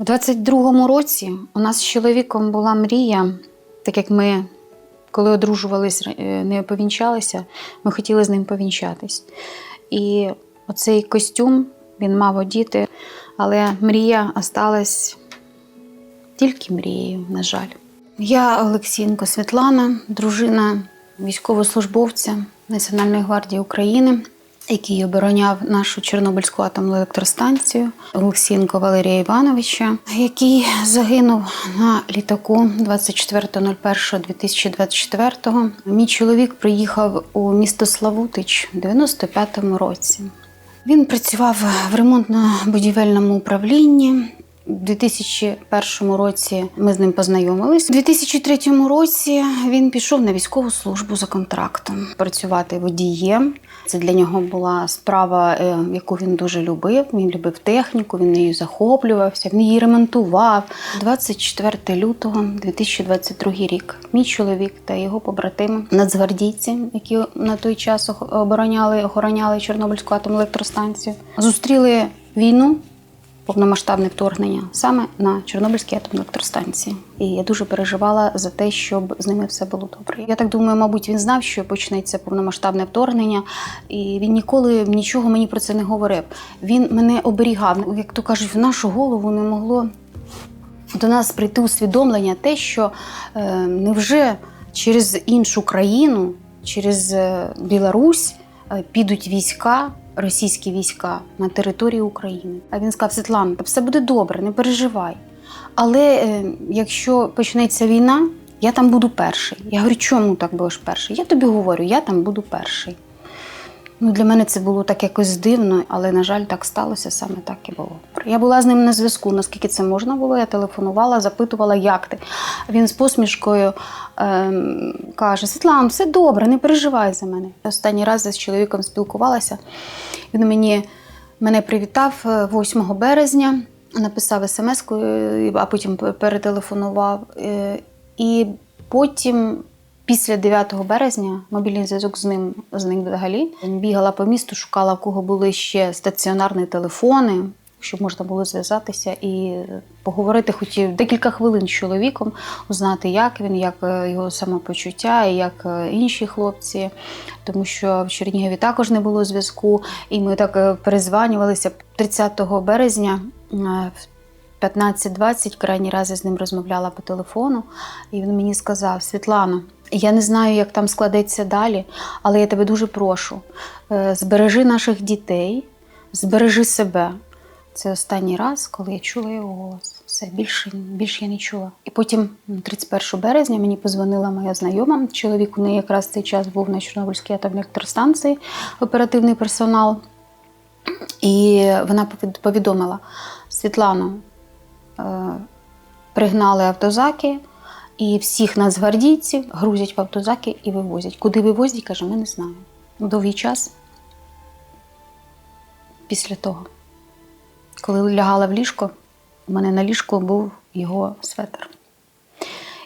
У 22-му році у нас з чоловіком була мрія, так як ми, коли одружувались, е, не повінчалися, ми хотіли з ним повінчатись. І оцей костюм він мав одіти, але мрія осталась тільки мрією, на жаль. Я Олексієнко Світлана, дружина військовослужбовця Національної гвардії України, який обороняв нашу Чорнобильську атомну електростанцію Олексієнко Валерія Івановича, який загинув на літаку 24.01.2024. Мій чоловік приїхав у місто Славутич у 95-му році. Він працював в ремонтно-будівельному управлінні. У 2001 році ми з ним познайомились. У 2003 році він пішов на військову службу за контрактом працювати водієм. Це для нього була справа, е, яку він дуже любив. Він любив техніку, він нею захоплювався, він її ремонтував. 24 лютого 2022 рік. Мій чоловік та його побратими, нацгвардійці, які на той час обороняли, охороняли Чорнобильську атомну електростанцію, зустріли війну повномасштабне вторгнення саме на Чорнобильській атомній електростанції. І я дуже переживала за те, щоб з ними все було добре. Я так думаю, мабуть, він знав, що почнеться повномасштабне вторгнення, і він ніколи нічого мені про це не говорив. Він мене оберігав. Як то кажуть, в нашу голову не могло до нас прийти усвідомлення те, що е, невже через іншу країну, через е, Білорусь е, підуть війська, російські війська на території України. А він сказав: Світлана, все буде добре, не переживай. Але е, якщо почнеться війна, я там буду перший. Я говорю, чому так будеш перший? Я тобі говорю, я там буду перший. Ну, для мене це було так якось дивно, але, на жаль, так сталося, саме так і було. Я була з ним на зв'язку, наскільки це можна було. Я телефонувала, запитувала, як ти. Він з посмішкою ем, каже: Світлана, все добре, не переживай за мене. Останній раз я з чоловіком спілкувалася. Він мені мене привітав е, 8 березня, написав смс-кою, а потім перетелефонував. Е, І потім Після 9 березня мобільний зв'язок з ним зник взагалі. Бігала по місту, шукала, в кого були ще стаціонарні телефони, щоб можна було зв'язатися і поговорити хотів декілька хвилин з чоловіком, узнати, як він, як е, його самопочуття, як е, інші хлопці. Тому що в Чернігові також не було зв'язку, і ми так е, перезванювалися 30 березня. е, в 15-20 крайній раз з ним розмовляла по телефону, і він мені сказав: Світлана, я не знаю, як там складеться далі, але я тебе дуже прошу. е, Збережи наших дітей, збережи себе. Це останній раз, коли я чула його голос. Все, більше, більше я не чула. І потім, 31 березня, мені позвонила моя знайома. Чоловік у неї якраз цей час був на Чорнобильській атомній електростанції, оперативний персонал. І вона повідомила: Світлано, е, пригнали автозаки, і всіх нацгвардійців грузять в автозаки і вивозять. Куди вивозять, каже, ми не знаємо. Довгий час після того, коли лягала в ліжко, у мене на ліжку був його светр,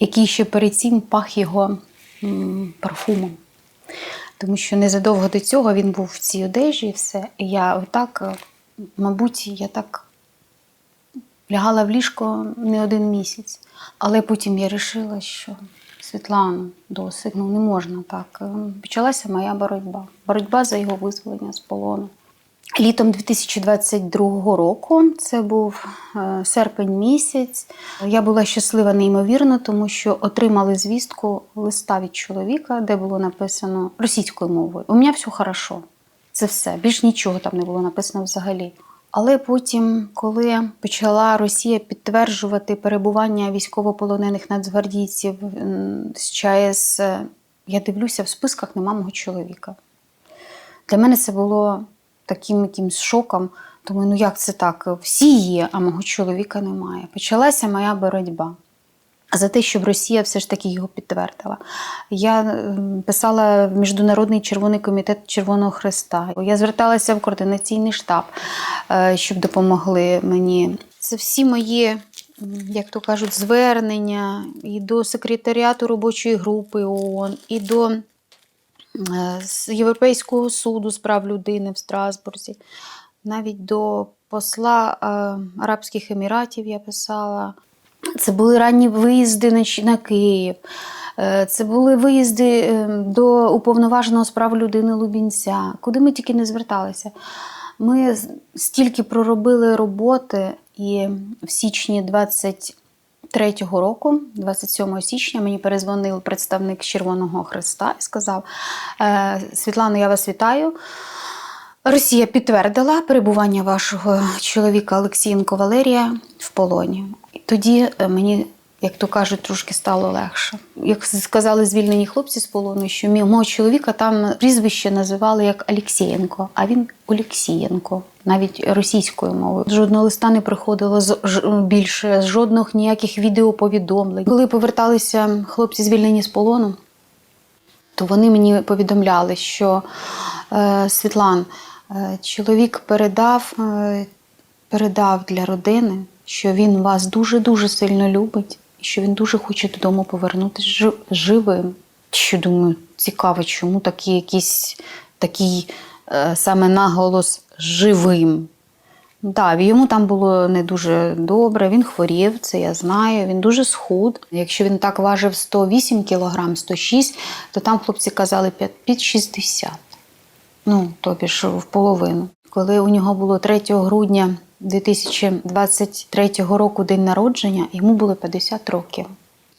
який ще перед цим пах його парфумом. Тому що незадовго до цього він був в цій одежі і все. І я отак, мабуть, я так лягала в ліжко не один місяць. Але потім я вирішила, що Світлану досить, ну не можна так. Е, Почалася моя боротьба. Боротьба за його визволення з полону. Літом 2022 року, це був е, серпень місяць. Я була щаслива неймовірно, тому що отримали звістку листа від чоловіка, де було написано російською мовою. У мене все хорошо. Це все. Більш нічого там не було написано взагалі. Але потім, коли почала Росія підтверджувати перебування військовополонених нацгвардійців з ЧАЕС, е, я дивлюся, в списках нема мого чоловіка. Для мене це було таким якимсь шоком. Думаю, ну як це так? Всі є, а мого чоловіка немає. Почалася моя боротьба за те, щоб Росія все ж таки його підтвердила. Я писала в Міжнародний червоний комітет Червоного Христа. Я зверталася в координаційний штаб, е, щоб допомогли мені. Це всі мої, як то кажуть, звернення і до секретаріату робочої групи ООН, і до е, Європейського суду з прав людини в Страсбурзі, навіть до посла е, Арабських Еміратів я писала. Це були ранні виїзди на, Київ. Е, Це були виїзди е, до уповноваженого з прав людини Лубінця, куди ми тільки не зверталися. Ми стільки проробили роботи, і в січні 23-го року, 27 січня, мені перезвонив представник Червоного Христа і сказав: «Е, Світлано, я вас вітаю. Росія підтвердила перебування вашого чоловіка Олексієнко Валерія в полоні. Тоді е, мені, як то кажуть, трошки стало легше. Як сказали звільнені хлопці з полону, що мого чоловіка там прізвище називали як Олексієнко, а він Олексієнко, навіть російською мовою. Жодного листа не приходило з ж- більше, жодних ніяких відеоповідомлень. Коли поверталися хлопці звільнені з полону, то вони мені повідомляли, що е, Світлан, чоловік передав, е, передав для родини, що він вас дуже-дуже сильно любить і що він дуже хоче додому повернутися живим. Що думаю, цікаво, чому такий якийсь такий е, саме наголос живим. Так, йому там було не дуже добре, він хворів, це я знаю. Він дуже схуд. Якщо він так важив 108 кг, 106, то там хлопці казали під 60. Ну, тобі ж в половину. Коли у нього було 3 грудня 2023 року день народження, йому було 50 років.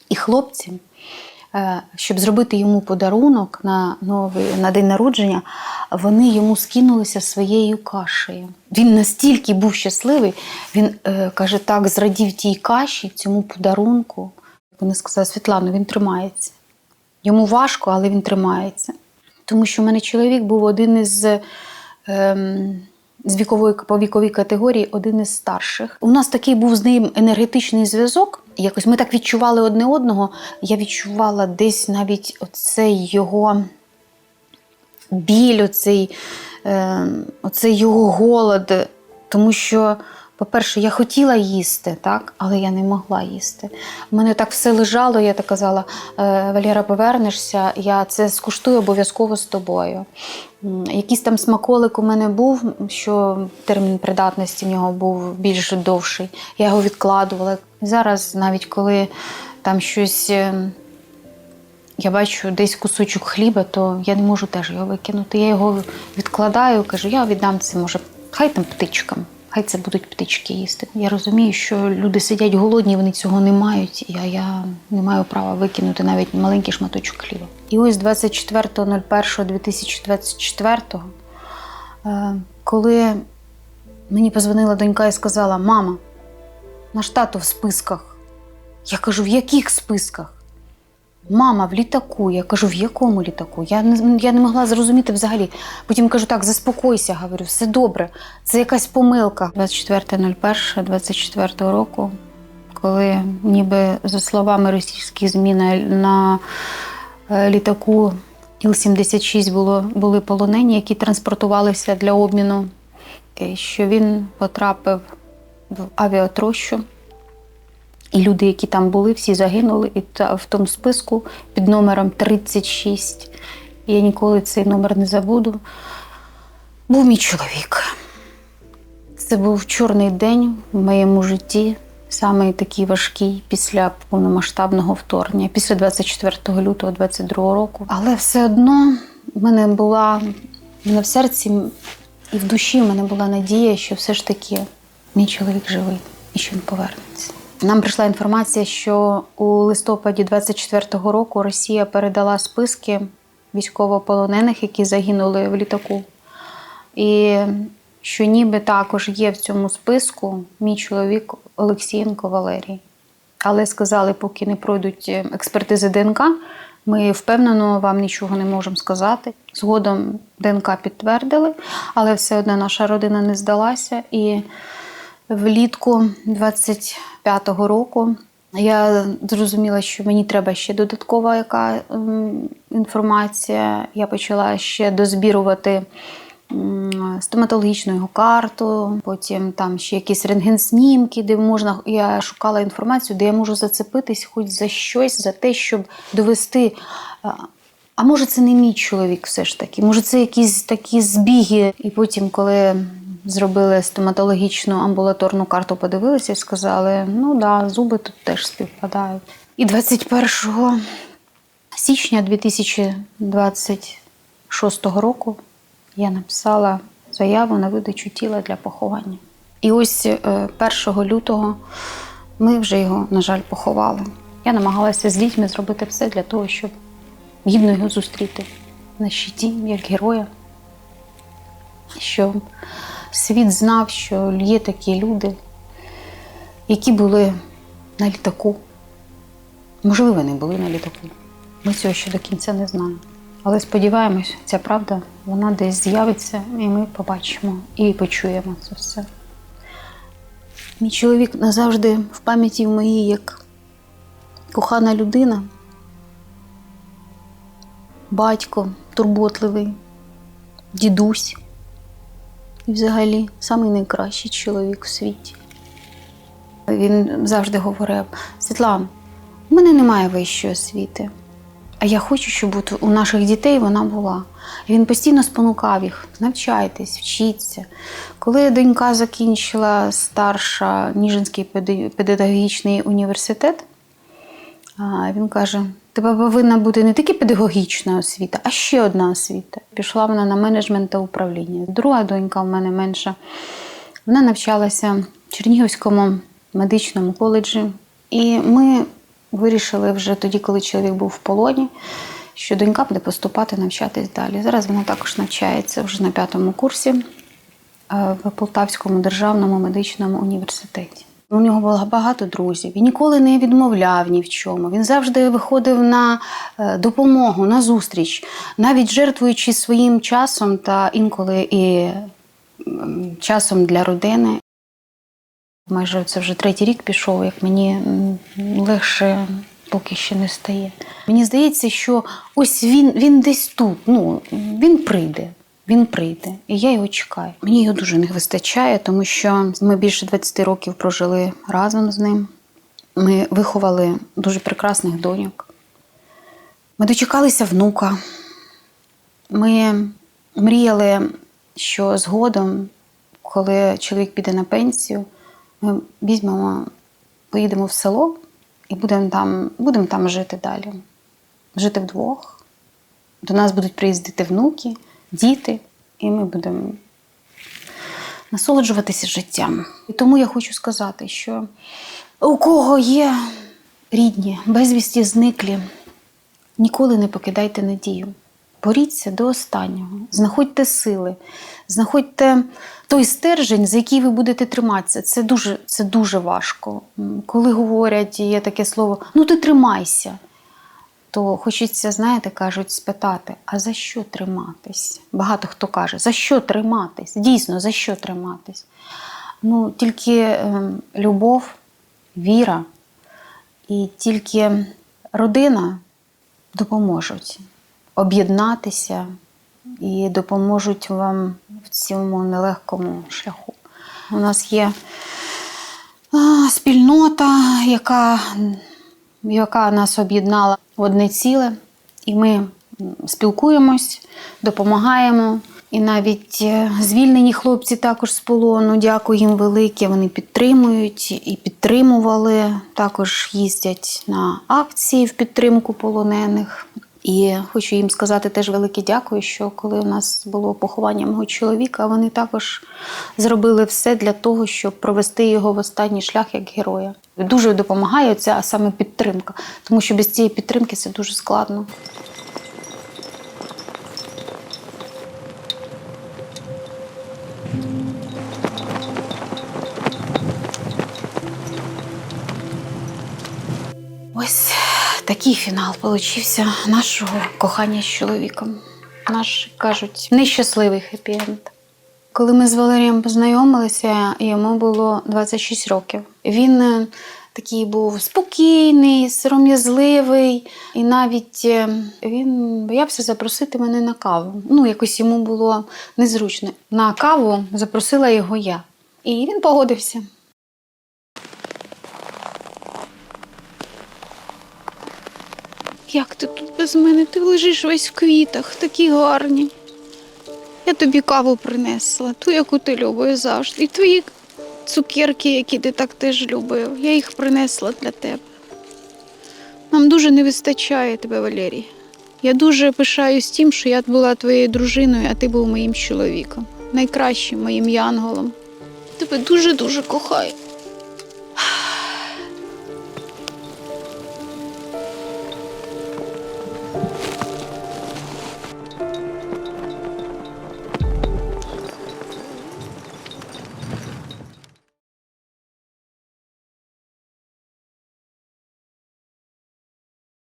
І хлопці, е, щоб зробити йому подарунок на новий на день народження, вони йому скинулися своєю кашею. Він настільки був щасливий, він е, каже, так зрадів тій каші, цьому подарунку. Вони сказали, Світлано, він тримається. Йому важко, але він тримається. Тому що в мене чоловік був один із ем, з вікової по категорії, один із старших. У нас такий був з ним енергетичний зв'язок. Якось ми так відчували одне одного. Я відчувала десь навіть оцей його біль, оцей, е, оцей його голод. Тому що, по-перше, я хотіла їсти, так, але я не могла їсти. У мене так все лежало, я так казала: «Е, Валера, повернешся, я це скуштую обов'язково з тобою. Якийсь там смаколик у мене був, що термін придатності в нього був більш довший. Я його відкладувала. Зараз, навіть коли там щось. е, я бачу десь кусочок хліба, то я не можу теж його викинути. Я його відкладаю, кажу, я віддам це, може, хай там птичкам, хай це будуть птички їсти. Я розумію, що люди сидять голодні, вони цього не мають, а я не маю права викинути навіть маленький шматочок хліба. І ось 24.01.2024, е, коли мені позвонила донька і сказала: Мама, наш тато в списках. Я кажу, в яких списках? Мама, в літаку. Я кажу, в якому літаку? Я не, я не могла зрозуміти взагалі. Потім кажу, так, заспокойся, говорю, все добре. Це якась помилка. 24.01.24 року, коли ніби за словами російських ЗМІ на, е, літаку Іл-76 було, були полонені, які транспортувалися для обміну, що він потрапив в авіатрощу. І люди, які там були, всі загинули. І в тому списку під номером 36, я ніколи цей номер не забуду, був мій чоловік. Це був чорний день в моєму житті, саме такий важкий після повномасштабного вторгнення, після 24 лютого 22 року. Але все одно в мене була мене в серці і в душі в мене була надія, що все ж таки мій чоловік живий і що він повернеться. Нам прийшла інформація, що у листопаді 24-го року Росія передала списки військовополонених, які загинули в літаку. І що ніби також є в цьому списку мій чоловік Олексієнко Валерій. Але сказали, поки не пройдуть е, експертизи ДНК, ми впевнено вам нічого не можемо сказати. Згодом ДНК підтвердили, але все одно наша родина не здалася. І влітку 25-го року я зрозуміла, що мені треба ще додаткова яка інформація. Я почала ще дозбірувати стоматологічну його карту, потім там ще якісь рентгенснімки, де можна. Я шукала інформацію, де я можу зацепитись хоч за щось, за те, щоб довести. А може, це не мій чоловік все ж таки, може, це якісь такі збіги. І потім, коли зробили стоматологічну амбулаторну карту, подивилися і сказали: ну да, зуби тут теж співпадають. І 21 січня 2026 року я написала заяву на видачу тіла для поховання. І ось е, 1 лютого ми вже його, на жаль, поховали. Я намагалася з дітьми зробити все для того, щоб гідно його зустріти на щиті, як героя. Щоб світ знав, що є такі люди, які були на літаку. Можливо, не були на літаку. Ми цього ще до кінця не знаємо. Але сподіваємось, ця правда вона десь з'явиться, і ми побачимо і почуємо це все. Мій чоловік назавжди в пам'яті в моїй як кохана людина, батько турботливий, дідусь і взагалі самий найкращий чоловік у світі. Він завжди говорив: Світлана, у мене немає вищої освіти. А я хочу, щоб у наших дітей вона була. Він постійно спонукав їх: навчайтесь, вчіться. Коли донька закінчила старша Ніжинський педагогічний університет, він каже: тебе повинна бути не тільки педагогічна освіта, а ще одна освіта. Пішла вона на менеджмент та управління. Друга донька в мене менша. Вона навчалася в Чернігівському медичному коледжі. І ми вирішили вже тоді, коли чоловік був в полоні, що донька буде поступати навчатись далі. Зараз вона також навчається вже на п'ятому курсі е, в Полтавському державному медичному університеті. У нього було багато друзів. Він ніколи не відмовляв ні в чому. Він завжди виходив на е, допомогу, на зустріч, навіть жертвуючи своїм часом та інколи і часом для родини. Майже це вже третій рік пішов, як мені легше поки ще не стає. Мені здається, що ось він, він десь тут. Ну, він прийде. Він прийде, і я його чекаю. Мені його дуже не вистачає, тому що ми більше 20 років прожили разом з ним. Ми виховали дуже прекрасних доньок. Ми дочекалися внука. Ми мріяли, що згодом, коли чоловік піде на пенсію, ми візьмемо, поїдемо в село і будемо там, будемо там жити далі. Жити вдвох. До нас будуть приїздити внуки, діти, і ми будемо насолоджуватися життям. І тому я хочу сказати, що у кого є рідні, безвісті зниклі, ніколи не покидайте надію. Боріться до останнього, знаходьте сили, знаходьте той стержень, за який ви будете триматися. Це дуже, це дуже важко. Коли говорять, є таке слово, ну ти тримайся, то хочеться, знаєте, кажуть, спитати, а за що триматись? Багато хто каже, за що триматись? Дійсно, за що триматись? Ну, тільки ем, любов, віра і тільки родина допоможуть об'єднатися і допоможуть вам в цьому нелегкому шляху. У нас є спільнота, яка, яка нас об'єднала одне ціле, і ми спілкуємось, допомагаємо. І навіть е, звільнені хлопці також з полону, дякую їм велике. Вони підтримують і підтримували. Також їздять на акції в підтримку полонених. І хочу їм сказати теж велике дякую, що коли у нас було поховання мого чоловіка, вони також зробили все для того, щоб провести його в останній шлях як героя. Дуже допомагає ця саме підтримка, тому що без цієї підтримки це дуже складно. Такий фінал получився нашого кохання з чоловіком. Наш, кажуть, нещасливий хеппі-енд. Коли ми з Валерієм познайомилися, йому було 26 років. Він е, такий був спокійний, сором'язливий, і навіть е, він боявся запросити мене на каву. Ну, якось йому було незручно. На каву запросила його я. І він погодився. Як ти тут без мене? Ти лежиш весь в квітах, такі гарні. Я тобі каву принесла, ту, яку ти любиш завжди. І твої цукерки, які ти так теж любив. Я їх принесла для тебе. Нам дуже не вистачає тебе, Валерій. Я дуже пишаюсь тим, що я була твоєю дружиною, а ти був моїм чоловіком, найкращим моїм янголом. Тебе дуже-дуже кохаю.